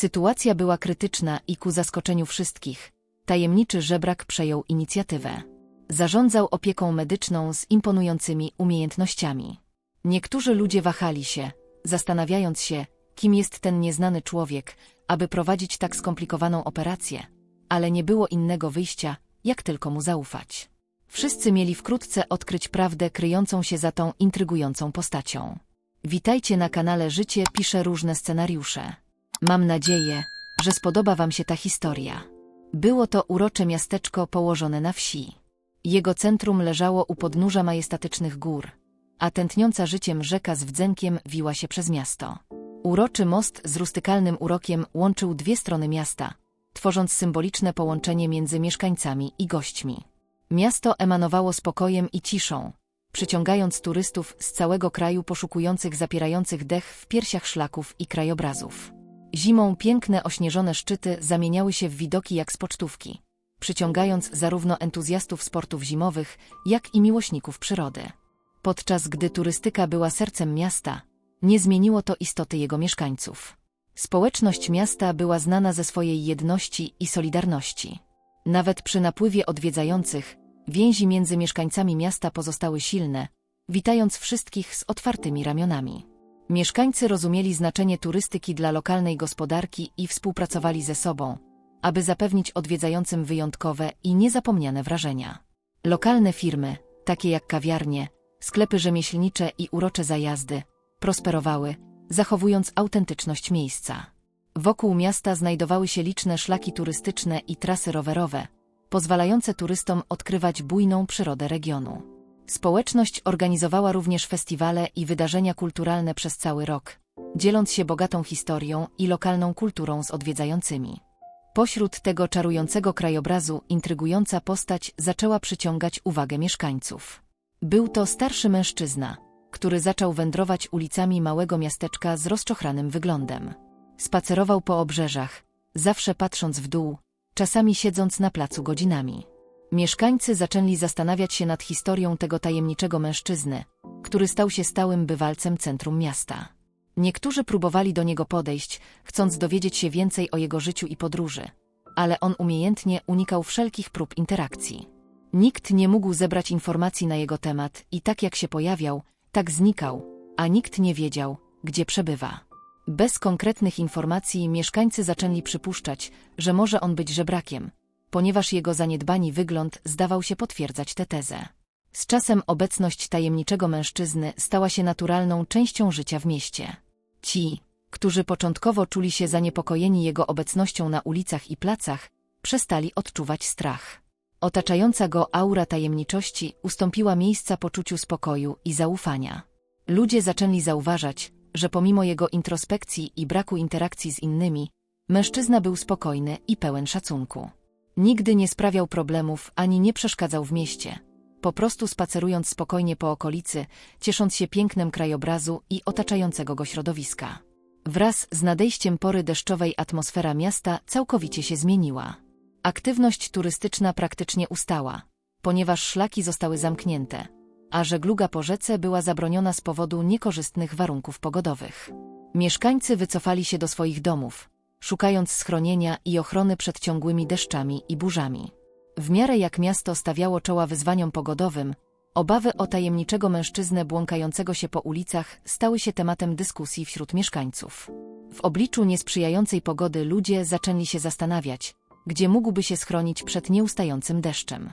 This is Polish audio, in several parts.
Sytuacja była krytyczna i ku zaskoczeniu wszystkich, tajemniczy żebrak przejął inicjatywę. Zarządzał opieką medyczną z imponującymi umiejętnościami. Niektórzy ludzie wahali się, zastanawiając się, kim jest ten nieznany człowiek, aby prowadzić tak skomplikowaną operację, ale nie było innego wyjścia, jak tylko mu zaufać. Wszyscy mieli wkrótce odkryć prawdę kryjącą się za tą intrygującą postacią. Witajcie na kanale Życie pisze różne scenariusze. Mam nadzieję, że spodoba Wam się ta historia. Było to urocze miasteczko położone na wsi. Jego centrum leżało u podnóża majestatycznych gór, a tętniąca życiem rzeka z wdzenkiem wiła się przez miasto. Uroczy most z rustykalnym urokiem łączył dwie strony miasta, tworząc symboliczne połączenie między mieszkańcami i gośćmi. Miasto emanowało spokojem i ciszą, przyciągając turystów z całego kraju poszukujących zapierających dech w piersiach szlaków i krajobrazów. Zimą piękne ośnieżone szczyty zamieniały się w widoki jak z pocztówki, przyciągając zarówno entuzjastów sportów zimowych, jak i miłośników przyrody. Podczas gdy turystyka była sercem miasta, nie zmieniło to istoty jego mieszkańców. Społeczność miasta była znana ze swojej jedności i solidarności. Nawet przy napływie odwiedzających, więzi między mieszkańcami miasta pozostały silne, witając wszystkich z otwartymi ramionami. Mieszkańcy rozumieli znaczenie turystyki dla lokalnej gospodarki i współpracowali ze sobą, aby zapewnić odwiedzającym wyjątkowe i niezapomniane wrażenia. Lokalne firmy, takie jak kawiarnie, sklepy rzemieślnicze i urocze zajazdy, prosperowały, zachowując autentyczność miejsca. Wokół miasta znajdowały się liczne szlaki turystyczne i trasy rowerowe, pozwalające turystom odkrywać bujną przyrodę regionu. Społeczność organizowała również festiwale i wydarzenia kulturalne przez cały rok, dzieląc się bogatą historią i lokalną kulturą z odwiedzającymi. Pośród tego czarującego krajobrazu intrygująca postać zaczęła przyciągać uwagę mieszkańców. Był to starszy mężczyzna, który zaczął wędrować ulicami małego miasteczka z rozczochranym wyglądem. Spacerował po obrzeżach, zawsze patrząc w dół, czasami siedząc na placu godzinami. Mieszkańcy zaczęli zastanawiać się nad historią tego tajemniczego mężczyzny, który stał się stałym bywalcem centrum miasta. Niektórzy próbowali do niego podejść, chcąc dowiedzieć się więcej o jego życiu i podróży, ale on umiejętnie unikał wszelkich prób interakcji. Nikt nie mógł zebrać informacji na jego temat i tak jak się pojawiał, tak znikał, a nikt nie wiedział, gdzie przebywa. Bez konkretnych informacji mieszkańcy zaczęli przypuszczać, że może on być żebrakiem, ponieważ jego zaniedbani wygląd zdawał się potwierdzać tę tezę. Z czasem obecność tajemniczego mężczyzny stała się naturalną częścią życia w mieście. Ci, którzy początkowo czuli się zaniepokojeni jego obecnością na ulicach i placach, przestali odczuwać strach. Otaczająca go aura tajemniczości ustąpiła miejsca poczuciu spokoju i zaufania. Ludzie zaczęli zauważać, że pomimo jego introspekcji i braku interakcji z innymi, mężczyzna był spokojny i pełen szacunku. Nigdy nie sprawiał problemów ani nie przeszkadzał w mieście. Po prostu spacerując spokojnie po okolicy, ciesząc się pięknem krajobrazu i otaczającego go środowiska. Wraz z nadejściem pory deszczowej atmosfera miasta całkowicie się zmieniła. Aktywność turystyczna praktycznie ustała, ponieważ szlaki zostały zamknięte, a żegluga po rzece była zabroniona z powodu niekorzystnych warunków pogodowych. Mieszkańcy wycofali się do swoich domów, szukając schronienia i ochrony przed ciągłymi deszczami i burzami. W miarę jak miasto stawiało czoła wyzwaniom pogodowym, obawy o tajemniczego mężczyznę błąkającego się po ulicach stały się tematem dyskusji wśród mieszkańców. W obliczu niesprzyjającej pogody ludzie zaczęli się zastanawiać, gdzie mógłby się schronić przed nieustającym deszczem.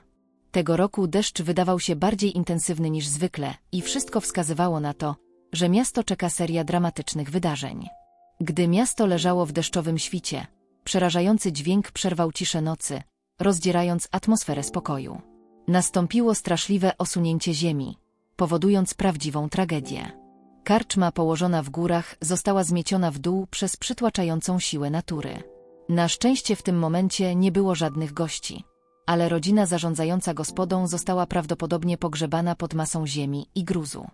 Tego roku deszcz wydawał się bardziej intensywny niż zwykle i wszystko wskazywało na to, że miasto czeka seria dramatycznych wydarzeń. Gdy miasto leżało w deszczowym świcie, przerażający dźwięk przerwał ciszę nocy, rozdzierając atmosferę spokoju. Nastąpiło straszliwe osunięcie ziemi, powodując prawdziwą tragedię. Karczma położona w górach została zmieciona w dół przez przytłaczającą siłę natury. Na szczęście w tym momencie nie było żadnych gości, ale rodzina zarządzająca gospodą została prawdopodobnie pogrzebana pod masą ziemi i gruzu.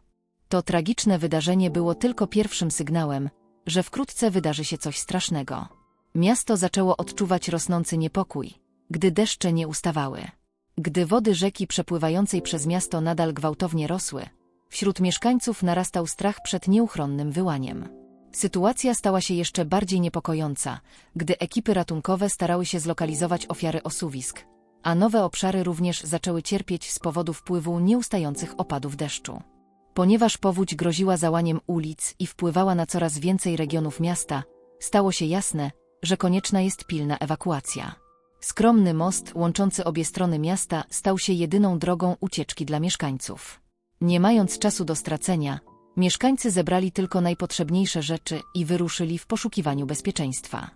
To tragiczne wydarzenie było tylko pierwszym sygnałem, że wkrótce wydarzy się coś strasznego. Miasto zaczęło odczuwać rosnący niepokój, gdy deszcze nie ustawały. Gdy wody rzeki przepływającej przez miasto nadal gwałtownie rosły, wśród mieszkańców narastał strach przed nieuchronnym wyłaniem. Sytuacja stała się jeszcze bardziej niepokojąca, gdy ekipy ratunkowe starały się zlokalizować ofiary osuwisk, a nowe obszary również zaczęły cierpieć z powodu wpływu nieustających opadów deszczu. Ponieważ powódź groziła załaniem ulic i wpływała na coraz więcej regionów miasta, stało się jasne, że konieczna jest pilna ewakuacja. Skromny most łączący obie strony miasta stał się jedyną drogą ucieczki dla mieszkańców. Nie mając czasu do stracenia, mieszkańcy zebrali tylko najpotrzebniejsze rzeczy i wyruszyli w poszukiwaniu bezpieczeństwa.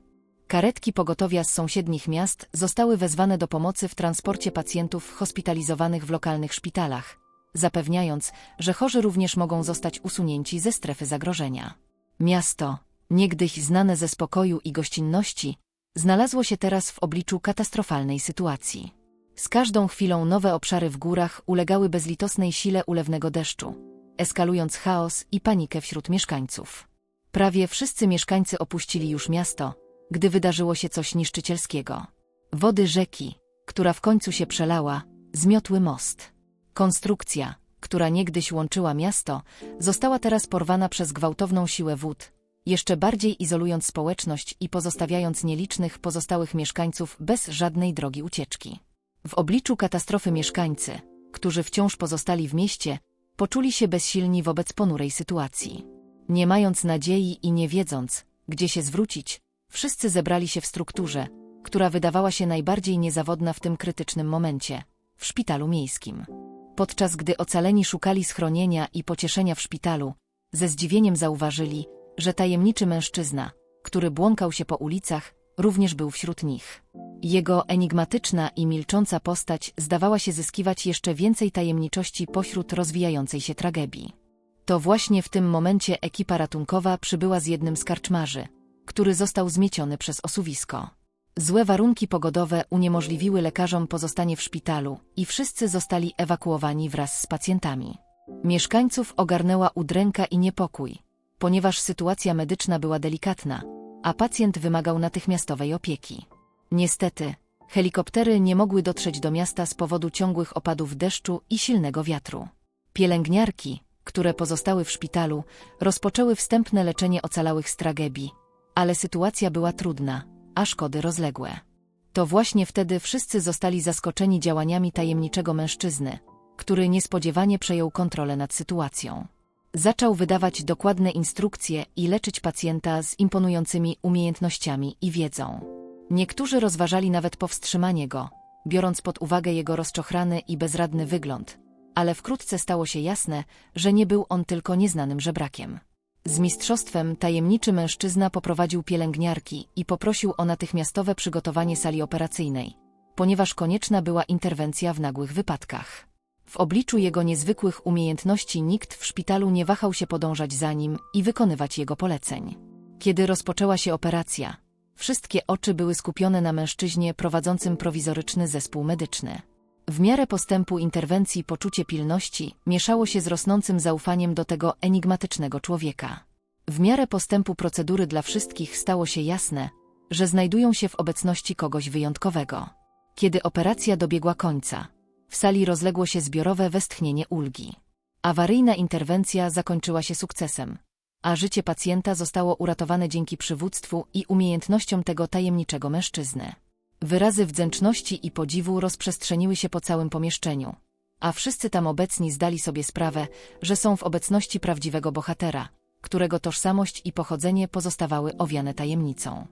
Karetki pogotowia z sąsiednich miast zostały wezwane do pomocy w transporcie pacjentów hospitalizowanych w lokalnych szpitalach, zapewniając, że chorzy również mogą zostać usunięci ze strefy zagrożenia. Miasto, niegdyś znane ze spokoju i gościnności, znalazło się teraz w obliczu katastrofalnej sytuacji. Z każdą chwilą nowe obszary w górach ulegały bezlitosnej sile ulewnego deszczu, eskalując chaos i panikę wśród mieszkańców. Prawie wszyscy mieszkańcy opuścili już miasto, gdy wydarzyło się coś niszczycielskiego. Wody rzeki, która w końcu się przelała, zmiotły most. Konstrukcja, która niegdyś łączyła miasto, została teraz porwana przez gwałtowną siłę wód, jeszcze bardziej izolując społeczność i pozostawiając nielicznych pozostałych mieszkańców bez żadnej drogi ucieczki. W obliczu katastrofy mieszkańcy, którzy wciąż pozostali w mieście, poczuli się bezsilni wobec ponurej sytuacji. Nie mając nadziei i nie wiedząc, gdzie się zwrócić, wszyscy zebrali się w strukturze, która wydawała się najbardziej niezawodna w tym krytycznym momencie w szpitalu miejskim. Podczas gdy ocaleni szukali schronienia i pocieszenia w szpitalu, ze zdziwieniem zauważyli, że tajemniczy mężczyzna, który błąkał się po ulicach, również był wśród nich. Jego enigmatyczna i milcząca postać zdawała się zyskiwać jeszcze więcej tajemniczości pośród rozwijającej się tragedii. To właśnie w tym momencie ekipa ratunkowa przybyła z jednym z karczmarzy, który został zmieciony przez osuwisko. Złe warunki pogodowe uniemożliwiły lekarzom pozostanie w szpitalu i wszyscy zostali ewakuowani wraz z pacjentami. Mieszkańców ogarnęła udręka i niepokój, ponieważ sytuacja medyczna była delikatna, a pacjent wymagał natychmiastowej opieki. Niestety, helikoptery nie mogły dotrzeć do miasta z powodu ciągłych opadów deszczu i silnego wiatru. Pielęgniarki, które pozostały w szpitalu, rozpoczęły wstępne leczenie ocalałych z tragedii, ale sytuacja była trudna, a szkody rozległe. To właśnie wtedy wszyscy zostali zaskoczeni działaniami tajemniczego mężczyzny, który niespodziewanie przejął kontrolę nad sytuacją. Zaczął wydawać dokładne instrukcje i leczyć pacjenta z imponującymi umiejętnościami i wiedzą. Niektórzy rozważali nawet powstrzymanie go, biorąc pod uwagę jego rozczochrany i bezradny wygląd, ale wkrótce stało się jasne, że nie był on tylko nieznanym żebrakiem. Z mistrzostwem tajemniczy mężczyzna poprowadził pielęgniarki i poprosił o natychmiastowe przygotowanie sali operacyjnej, ponieważ konieczna była interwencja w nagłych wypadkach. W obliczu jego niezwykłych umiejętności nikt w szpitalu nie wahał się podążać za nim i wykonywać jego poleceń. Kiedy rozpoczęła się operacja, wszystkie oczy były skupione na mężczyźnie prowadzącym prowizoryczny zespół medyczny. W miarę postępu interwencji poczucie pilności mieszało się z rosnącym zaufaniem do tego enigmatycznego człowieka. W miarę postępu procedury dla wszystkich stało się jasne, że znajdują się w obecności kogoś wyjątkowego. Kiedy operacja dobiegła końca, w sali rozległo się zbiorowe westchnienie ulgi. Awaryjna interwencja zakończyła się sukcesem, a życie pacjenta zostało uratowane dzięki przywództwu i umiejętnościom tego tajemniczego mężczyzny. Wyrazy wdzięczności i podziwu rozprzestrzeniły się po całym pomieszczeniu, a wszyscy tam obecni zdali sobie sprawę, że są w obecności prawdziwego bohatera, którego tożsamość i pochodzenie pozostawały owiane tajemnicą.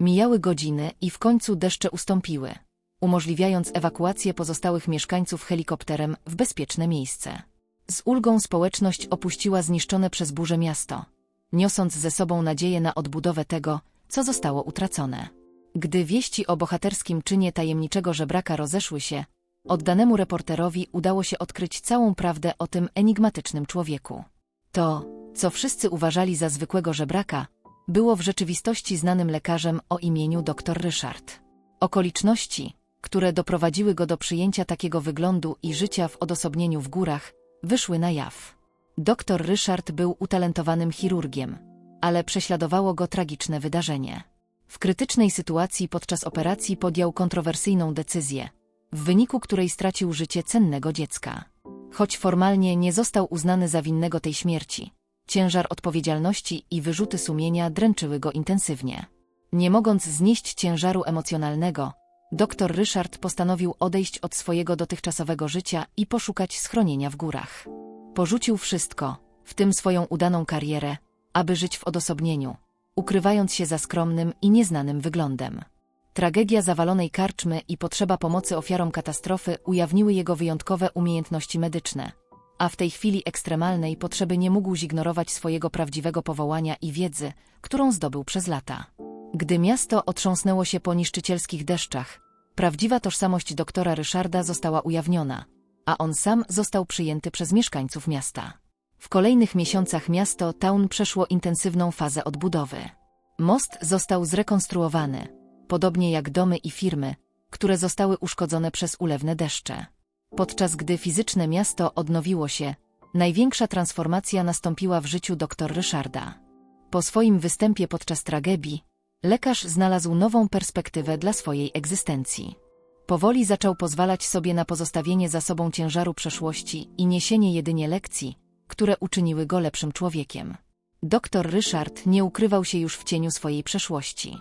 Mijały godziny i w końcu deszcze ustąpiły umożliwiając ewakuację pozostałych mieszkańców helikopterem w bezpieczne miejsce. Z ulgą społeczność opuściła zniszczone przez burzę miasto, niosąc ze sobą nadzieję na odbudowę tego, co zostało utracone. Gdy wieści o bohaterskim czynie tajemniczego żebraka rozeszły się, oddanemu reporterowi udało się odkryć całą prawdę o tym enigmatycznym człowieku. To, co wszyscy uważali za zwykłego żebraka, było w rzeczywistości znanym lekarzem o imieniu dr Ryszard. Okoliczności, które doprowadziły go do przyjęcia takiego wyglądu i życia w odosobnieniu w górach, wyszły na jaw. Doktor Ryszard był utalentowanym chirurgiem, ale prześladowało go tragiczne wydarzenie. W krytycznej sytuacji podczas operacji podjął kontrowersyjną decyzję, w wyniku której stracił życie cennego dziecka. Choć formalnie nie został uznany za winnego tej śmierci, Ciężar odpowiedzialności i wyrzuty sumienia dręczyły go intensywnie. Nie mogąc znieść ciężaru emocjonalnego, dr Ryszard postanowił odejść od swojego dotychczasowego życia i poszukać schronienia w górach. Porzucił wszystko, w tym swoją udaną karierę, aby żyć w odosobnieniu, ukrywając się za skromnym i nieznanym wyglądem. Tragedia zawalonej karczmy i potrzeba pomocy ofiarom katastrofy ujawniły jego wyjątkowe umiejętności medyczne, a w tej chwili ekstremalnej potrzeby nie mógł zignorować swojego prawdziwego powołania i wiedzy, którą zdobył przez lata. Gdy miasto otrząsnęło się po niszczycielskich deszczach, prawdziwa tożsamość doktora Ryszarda została ujawniona, a on sam został przyjęty przez mieszkańców miasta. W kolejnych miesiącach miasto Town przeszło intensywną fazę odbudowy. Most został zrekonstruowany, podobnie jak domy i firmy, które zostały uszkodzone przez ulewne deszcze. Podczas gdy fizyczne miasto odnowiło się, największa transformacja nastąpiła w życiu dr Ryszarda. Po swoim występie podczas tragedii, lekarz znalazł nową perspektywę dla swojej egzystencji. Powoli zaczął pozwalać sobie na pozostawienie za sobą ciężaru przeszłości i niesienie jedynie lekcji, które uczyniły go lepszym człowiekiem. Doktor Ryszard nie ukrywał się już w cieniu swojej przeszłości.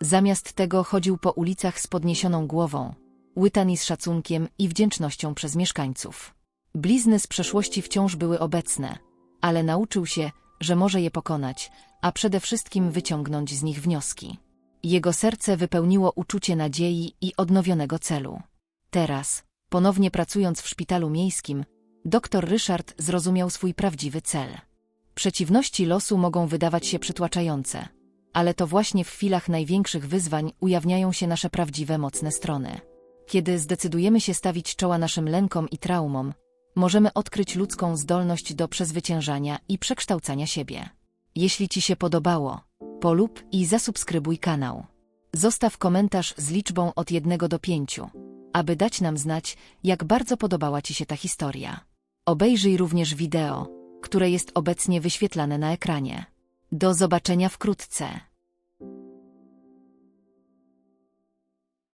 Zamiast tego chodził po ulicach z podniesioną głową, łytani z szacunkiem i wdzięcznością przez mieszkańców. Blizny z przeszłości wciąż były obecne, ale nauczył się, że może je pokonać, a przede wszystkim wyciągnąć z nich wnioski. Jego serce wypełniło uczucie nadziei i odnowionego celu. Teraz, ponownie pracując w szpitalu miejskim, dr Ryszard zrozumiał swój prawdziwy cel. Przeciwności losu mogą wydawać się przytłaczające, ale to właśnie w chwilach największych wyzwań ujawniają się nasze prawdziwe mocne strony. Kiedy zdecydujemy się stawić czoła naszym lękom i traumom, możemy odkryć ludzką zdolność do przezwyciężania i przekształcania siebie. Jeśli Ci się podobało, polub i zasubskrybuj kanał. Zostaw komentarz z liczbą od 1 do 5, aby dać nam znać, jak bardzo podobała Ci się ta historia. Obejrzyj również wideo, które jest obecnie wyświetlane na ekranie. Do zobaczenia wkrótce.